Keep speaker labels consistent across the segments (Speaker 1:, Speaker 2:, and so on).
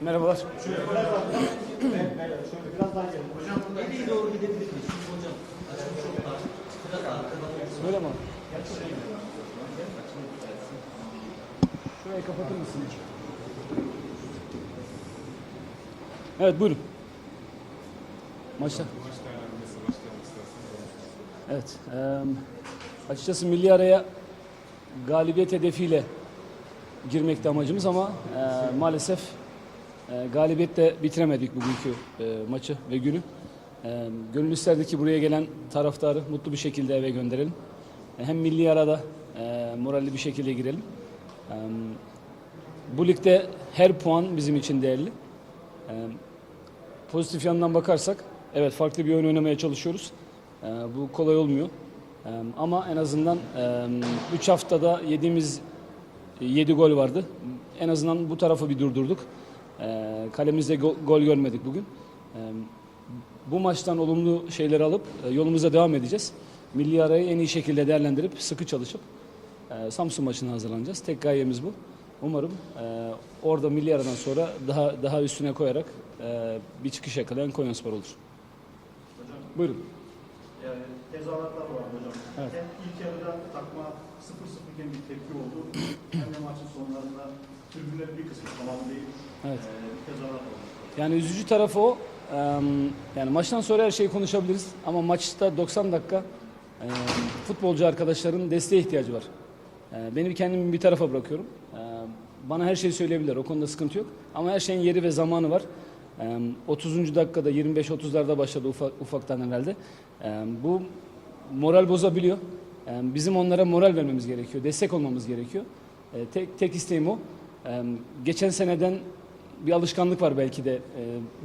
Speaker 1: Merhabalar.
Speaker 2: Şöyle biraz daha şöyle biraz daha gelin. Hocam
Speaker 3: Nereye doğru gidebilir miyiz? Hocam açılmış yollar. Biraz arkadan olsun.
Speaker 1: Söyle mi? Şurayı kapatır mısın? Evet buyurun. Maçta. Evet. eee, açıkçası milli araya galibiyet hedefiyle girmekte amacımız ama eee, maalesef eee galibiyetle bitiremedik bugünkü eee, maçı ve günü. Eee gönül isterdi ki buraya gelen taraftarı mutlu bir şekilde eve gönderelim. E, Hem milli arada eee, moralli bir şekilde girelim. Bu ligde her puan bizim için değerli. Pozitif yandan bakarsak evet farklı bir oyun oynamaya çalışıyoruz. Ee, bu kolay olmuyor. Ee, ama en azından 3 haftada yediğimiz 7 gol vardı. En azından bu tarafı bir durdurduk. Ee, kalemizde gol, gol görmedik bugün. Ee, bu maçtan olumlu şeyler alıp e, yolumuza devam edeceğiz. Milli arayı en iyi şekilde değerlendirip sıkı çalışıp e, Samsun maçına hazırlanacağız. Tek gayemiz bu. Umarım e, orada milli aradan sonra daha daha üstüne koyarak e, bir çıkış yakalayan Konyaspor olur. Buyurun.
Speaker 2: yani tezahüratlar var hocam.
Speaker 1: Evet.
Speaker 2: Hem ilk yarıda takma 0-0 iken bir tepki oldu. Hem de maçın sonlarında tribünlerin bir kısmı tamam değil.
Speaker 1: Evet.
Speaker 2: Ee, bir tezahürat oldu.
Speaker 1: Yani üzücü tarafı o. Eee, Yani maçtan sonra her şeyi konuşabiliriz ama maçta 90 dakika eee, futbolcu arkadaşların desteğe ihtiyacı var. Eee, Benim kendimi bir tarafa bırakıyorum. Eee, Bana her şeyi söyleyebilir. O konuda sıkıntı yok. Ama her şeyin yeri ve zamanı var. Eee, 30. dakikada 25-30'larda başladı ufak, ufaktan herhalde. Eee, Bu moral bozabiliyor. Eee, Bizim onlara moral vermemiz gerekiyor. Destek olmamız gerekiyor. Eee, Tek, tek isteğim o. Geçen seneden bir alışkanlık var belki de e,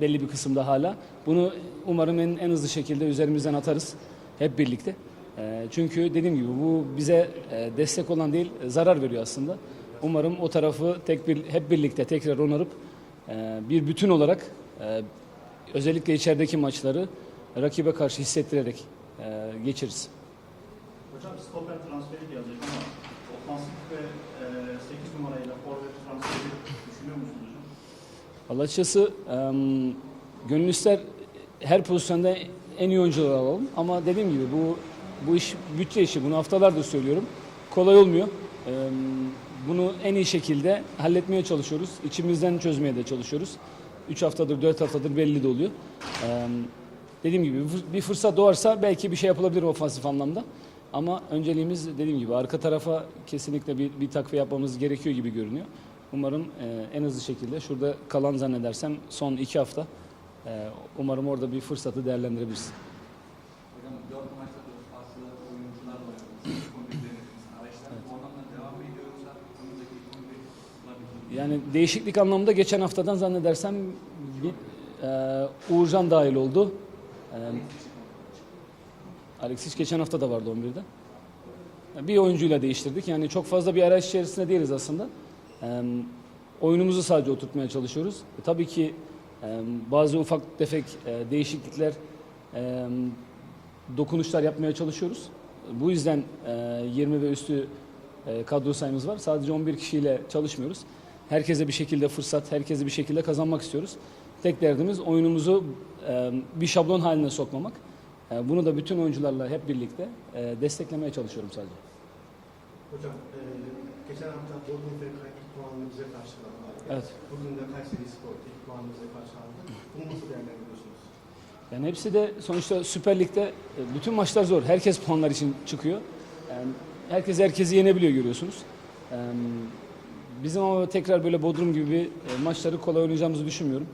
Speaker 1: belli bir kısımda hala. Bunu umarım en, en hızlı şekilde üzerimizden atarız hep birlikte. E, çünkü dediğim gibi bu bize e, destek olan değil zarar veriyor aslında. Umarım o tarafı tek bir hep birlikte tekrar onarıp bir bütün olarak özellikle içerideki maçları rakibe karşı hissettirerek e.
Speaker 2: Hocam stoper transferi gelecek ama ofansif ve e, 8 numarayla forvet transferi düşünüyor musunuz hocam?
Speaker 1: Vallahi açıkçası em, gönül ister her pozisyonda en iyi oyuncuları alalım. Ama dediğim gibi bu bu iş bütçe işi. Bunu haftalardır söylüyorum. Kolay olmuyor. Em, bunu en iyi şekilde halletmeye çalışıyoruz. İçimizden çözmeye de çalışıyoruz. 3 haftadır, 4 haftadır belli de oluyor. Em, dediğim gibi bir fırsat doğarsa belki bir şey yapılabilir ofansif anlamda. Ama önceliğimiz dediğim gibi arka tarafa kesinlikle bir, bir takviye yapmamız gerekiyor gibi görünüyor. Umarım e, en hızlı şekilde şurada kalan zannedersem son iki hafta e, umarım orada bir fırsatı değerlendirebiliriz.
Speaker 4: Hocam dört maçta bu anlamda devam ediyor yoksa kombi olabilir mi?
Speaker 1: Yani değişiklik anlamda geçen haftadan zannedersem bir, e, Uğurcan dahil oldu. E, Alexic geçen hafta da vardı 11'de. Bir oyuncuyla değiştirdik. Yani çok fazla bir araç içerisinde değiliz aslında. E, oyunumuzu sadece oturtmaya çalışıyoruz. E, tabii ki e, bazı ufak tefek e, değişiklikler, e, dokunuşlar yapmaya çalışıyoruz. Bu yüzden e, 20 ve üstü e, kadro sayımız var. Sadece 11 kişiyle çalışmıyoruz. Herkese bir şekilde fırsat, herkese bir şekilde kazanmak istiyoruz. Tek derdimiz oyunumuzu e, bir şablon haline sokmamak. E, bunu da bütün oyuncularla hep birlikte e, desteklemeye çalışıyorum sadece.
Speaker 5: Hocam, e, geçen hafta Bodrum FK ilk puanını bize karşıladı.
Speaker 1: Evet.
Speaker 5: Bugün de Kayseri Spor ilk puanını bize karşıladı. Bunu nasıl değerlendiriyorsunuz?
Speaker 1: Yani hepsi de sonuçta Süper Lig'de bütün maçlar zor. Herkes puanlar için çıkıyor. Yani herkes herkesi yenebiliyor görüyorsunuz. Bizim ama tekrar böyle Bodrum gibi bir, maçları kolay oynayacağımızı düşünmüyorum.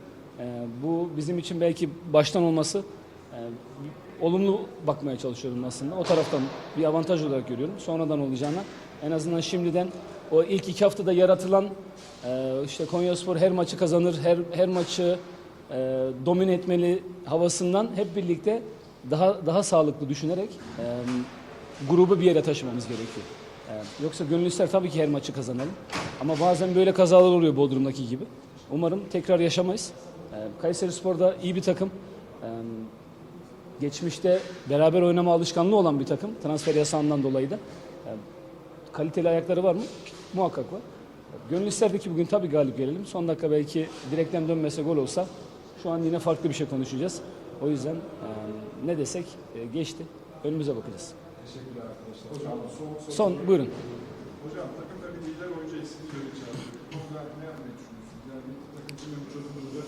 Speaker 1: Bu bizim için belki baştan olması olumlu bakmaya çalışıyorum aslında. O taraftan bir avantaj olarak görüyorum. Sonradan olacağına en azından şimdiden o ilk iki haftada yaratılan e, işte Konyaspor her maçı kazanır, her her maçı e, domine etmeli havasından hep birlikte daha daha sağlıklı düşünerek e, grubu bir yere taşımamız gerekiyor. E, yoksa gönül ister tabii ki her maçı kazanalım. Ama bazen böyle kazalar oluyor Bodrum'daki gibi. Umarım tekrar yaşamayız. E, Kayseri Spor'da iyi bir takım. E, geçmişte beraber oynama alışkanlığı olan bir takım. Transfer yasağından dolayı da. E, kaliteli ayakları var mı? Muhakkak var. Gönül isterdi ki bugün tabii galip gelelim. Son dakika belki direkten dönmese gol olsa şu an yine farklı bir şey konuşacağız. O yüzden e, ne desek e, geçti. Önümüze bakacağız.
Speaker 6: Teşekkürler arkadaşlar. Hocam soğuk soru.
Speaker 1: Son buyurun.
Speaker 6: Hocam takımda bir lider oyuncu eksikliği içeride. Bu konuda ne yapmayı düşünüyorsunuz? Yani takım bir çözümünde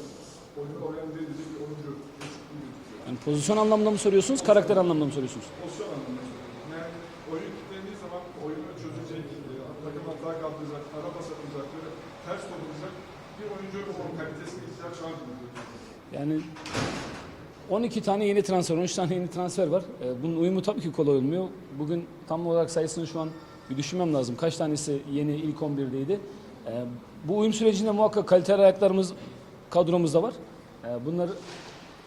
Speaker 6: oyunu organize edecek bir oyuncu eksikliği.
Speaker 1: Yani pozisyon anlamında mı soruyorsunuz, karakter anlamında mı soruyorsunuz?
Speaker 6: Pozisyon anlamında söylüyorum. Yani oyun kilitlendiği zaman oyunu çözecek, e, takım hata kaldıracak, ara pas atacak, böyle ters toplayacak bir oyuncu o kalitesine ihtiyaç var mı?
Speaker 1: Yani 12 tane yeni transfer, 13 tane yeni transfer var. Ee, Bunun uyumu tabii ki kolay olmuyor. Bugün tam olarak sayısını şu an bir düşünmem lazım. Kaç tanesi yeni ilk 11'deydi. Ee, Bu uyum sürecinde muhakkak kaliteli ayaklarımız kadromuzda var. Ee, Bunlar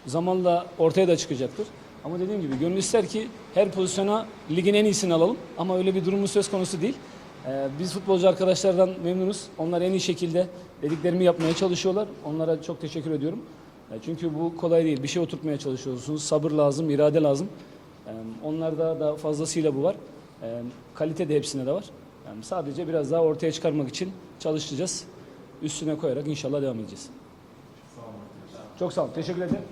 Speaker 1: zamanla ortaya da çıkacaktır. Ama dediğim gibi gönül ister ki her pozisyona ligin en iyisini alalım. Ama öyle bir durumumuz söz konusu değil. Ee, Biz futbolcu arkadaşlardan memnunuz. Onlar en iyi şekilde dediklerimi yapmaya çalışıyorlar. Onlara çok teşekkür ediyorum. E, Çünkü bu kolay değil. Bir şey oturtmaya çalışıyorsunuz. Sabır lazım, irade lazım. E, Onlarda da fazlasıyla bu var. E, Kalite de hepsinde de var. Yani sadece biraz daha ortaya çıkarmak için çalışacağız. Üstüne koyarak inşallah devam edeceğiz. Çok sağ olun. Teşekkür ederim.